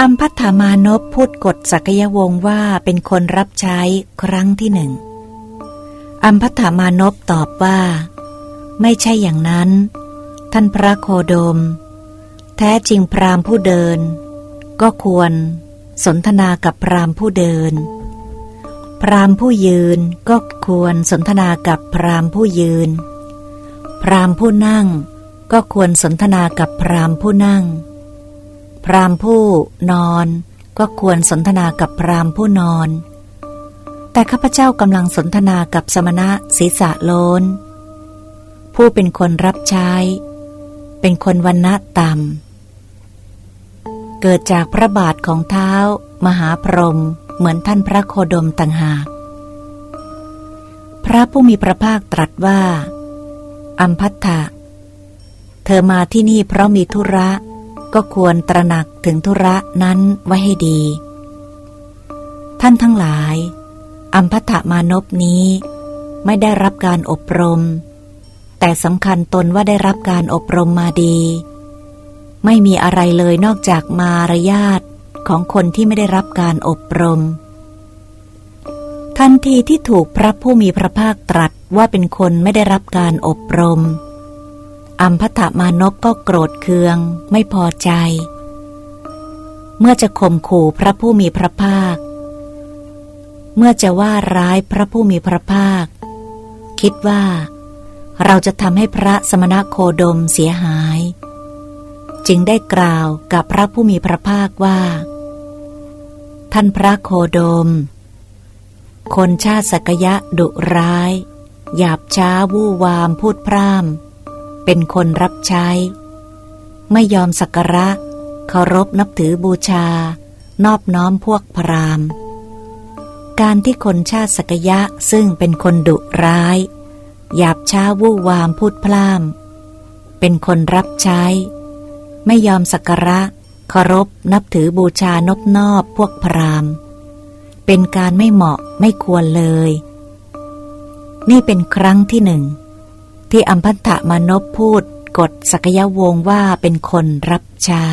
อัมพัฒามานพพูดกฎสักยวงศ์ว่าเป็นคนรับใช้ครั้งที่หนึ่ง อัมพัฒามานพตอบว่า ไม่ใช่อย่างนั้น ท่านพระโคดม แท้จริงพรามผู้เดิน ก็ควรสนทนากับพรามผู้เดิน พรามผู้ยืนก็ควรสนทนากับพรามผู้ยืน พรามผู้นั่งก็ควรสนทนากับพรามผู้นั่ง พรามผู้นอนก็ควรสนทนากับพรามผู้นอน แต่ข้าพเจ้ากำลังสนทนากับสมณะศีรษะโลน ผู้เป็นคนรับใช้ เป็นคนวันณะต่ำ เกิดจากพระบาทของเท้ามหาพรหมเหมือนท่านพระโคดมต่างหาก พระผู้มีพระภาคตรัสว่า อัมพัทธะ เธอมาที่นี่เพราะมีธุระ ก็ควรตระหนักถึงธุระนั้นไว้ให้ดี ท่านทั้งหลาย อัมพัทธมานพนี้ไม่ได้รับการอบรม แต่สำคัญตนว่าได้รับการอบรมมาดี ไม่มีอะไรเลยนอกจากมารยาทของคนที่ไม่ได้รับการอบรม ทันทีที่ถูกพระผู้มีพระภาคตรัสว่าเป็นคนไม่ได้รับการอบรม อัมพัทมานพก็โกรธเคือง ไม่พอใจ เมื่อจะข่มขู่พระผู้มีพระภาค เมื่อจะว่าร้ายพระผู้มีพระภาค คิดว่า เราจะทำให้พระสมณโคดมเสียหาย จึงได้กล่าวกับพระผู้มีพระภาคว่า ท่านพระโคดม คนชาติสกยะดุร้าย หยาบช้าวู่วามพูดพร่ำ เป็นคนรับใช้ ไม่ยอมสักการะ เคารพนับถือบูชา นอบน้อมพวกพรามการที่คนชาติสกยะซึ่งเป็นคนดุร้าย หยาบช้าวู่วามพูดพร่ำเป็นคนรับใช้ ไม่ยอมสักการะ เคารพนับถือบูชานบนอบพวกพรามเป็นการไม่เหมาะไม่ควรเลย นี่เป็นครั้งที่หนึ่ง ที่อัมพันธะมานพพูดกฎสักยวงว่าเป็นคนรับใช้